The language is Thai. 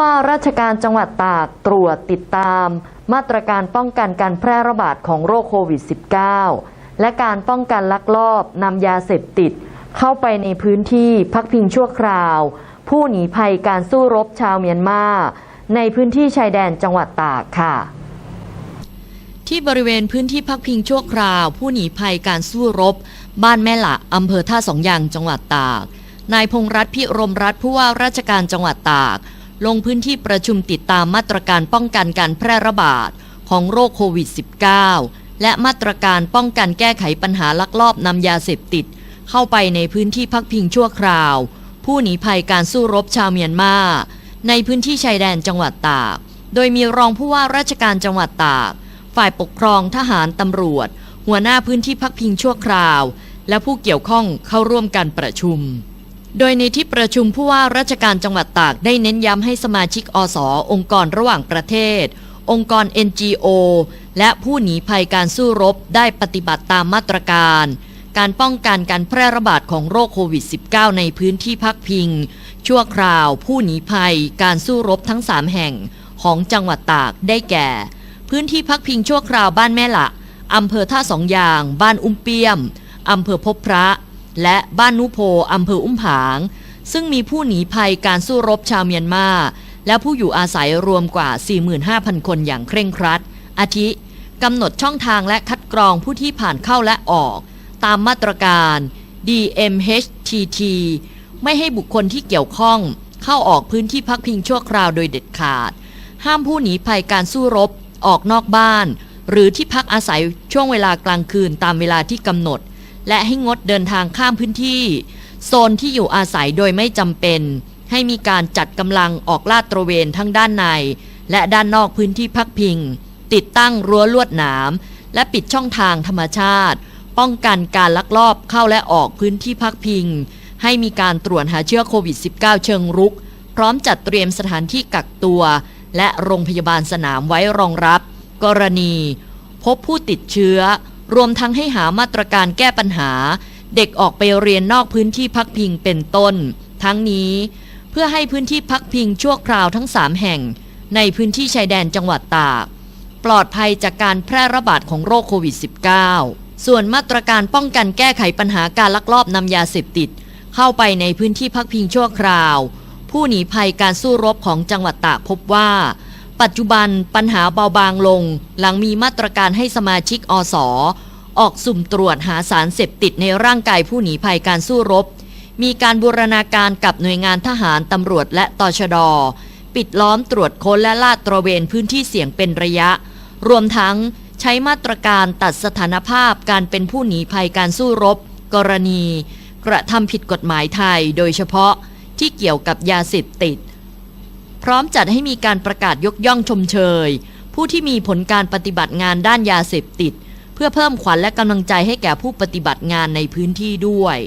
ว่าราชการจังหวัดตากตรวจติดตาม มาตรการป้องกันการแพร่ระบาดของโรคโควิด -19 และการป้องกันลักลอบนำยาเสพติด เข้าไปในพื้นที่พักพิงชั่วคราว ผู้หนีภัยการสู้รบชาวเมียนมา ในพื้นที่ชายแดนจังหวัดตากค่ะที่บริเวณพื้นที่พักพิงชั่วคราว ผู้หนีภัยการสู้รบ บ้านแม่ละอำเภอท่าสองยางจังหวัดตาก นายพงษ์รัตน์พิรมรัตน์ผู้ว่าราชการจังหวัดตาก ลงพื้นที่ประชุมติดตามมาตรการป้องกันการแพร่ระบาดของโรคโควิด -19 และมาตรการป้องกันแก้ไขปัญหาลักลอบนำยาเสพติด เข้าไปในพื้นที่พักพิงชั่วคราว ผู้หนีภัยการสู้รบชาวเมียนมา ในพื้นที่ชายแดนจังหวัดตาก โดยมีรองผู้ว่าราชการจังหวัดตาก ฝ่ายปกครองทหารตำรวจ หัวหน้าพื้นที่พักพิงชั่วคราว และผู้เกี่ยวข้องเข้าร่วมการประชุม โดยในที่ประชุมผู้ว่าราชการจังหวัดตากได้เน้นย้ำให้สมาชิกอสอองค์กรระหว่างประเทศ องค์กร NGO และผู้หนีภัยการสู้รบได้ปฏิบัติตามมาตรการ การป้องกันการแพร่ระบาดของโรคโควิด -19 ในพื้นที่พักพิง ชั่วคราวผู้หนีภัยการสู้รบทั้ง 3 แห่งของจังหวัดตากได้แก่ พื้นที่พักพิงชั่วคราวบ้านแม่ละอำเภอท่าสองยาง บ้านอุ้มเปี้ยมอำเภอพบพระ และบ้านนุโพอำเภออุ้มผาง ซึ่งมีผู้หนีภัยการสู้รบชาวเมียนมา และผู้อยู่อาศัยรวมกว่า 45,000 คนอย่างเคร่งครัด อาทิกำหนดช่องทางและคัดกรองผู้ที่ผ่านเข้าและออก ตามมาตรการ DMHTT ไม่ให้บุคคลที่เกี่ยวข้อง เข้าออกพื้นที่พักพิงชั่วคราวโดยเด็ดขาด ห้ามผู้หนีภัยการสู้รบ ออกนอกบ้าน หรือที่พักอาศัยช่วงเวลากลางคืนตามเวลาที่กำหนด และให้งดเดินทางข้ามพื้นที่ โซนที่อยู่อาศัยโดยไม่จำเป็น ให้มีการจัดกำลังออกลาดตระเวนทั้งด้านใน และด้านนอกพื้นที่พักพิง ติดตั้งรั้วลวดหนาม และปิดช่องทางธรรมชาติ ป้องกันการลักลอบเข้าและออกพื้นที่พักพิง ให้มีการตรวจหาเชื้อโควิด -19 เชิงรุก พร้อมจัดเตรียมสถานที่กักตัว และโรงพยาบาลสนามไว้รองรับ กรณี พบผู้ติดเชื้อ รวมทั้งให้หามาตรการแก้ปัญหา เด็กออกไปเรียนนอกพื้นที่พักพิงเป็นต้น ทั้งนี้เพื่อให้พื้นที่พักพิงชั่วคราวทั้ง 3 แห่ง ในพื้นที่ชายแดนจังหวัดตาก ปลอดภัยจากการแพร่ระบาดของโรคโควิด -19 ส่วนมาตรการป้องกันแก้ไขปัญหาการลักลอบนำยาเสพติด เข้าไปในพื้นที่พักพิงชั่วคราว ผู้หนีภัยการสู้รบของจังหวัดตากพบว่า ปัจจุบันปัญหาเบาบางลง หลังมีมาตรการให้สมาชิกอสอออกสุ่มตรวจหาสารเสพติดในร่างกายผู้หนีภัยการสู้รบ มีการบูรณาการกับหน่วยงานทหารตำรวจและตชด ปิดล้อมตรวจค้นและลาดตระเวนพื้นที่เสี่ยงเป็นระยะ รวมทั้งใช้มาตรการตัดสถานภาพการเป็นผู้หนีภัยการสู้รบ กรณี กระทำผิดกฎหมายไทย โดยเฉพาะที่เกี่ยวกับยาเสพติด พร้อมจัดให้มีการประกาศยกย่องชมเชย ผู้ที่มีผลการปฏิบัติงานด้านยาเสพติด เพื่อเพิ่มขวัญและกำลังใจให้แก่ผู้ปฏิบัติงานในพื้นที่ด้วย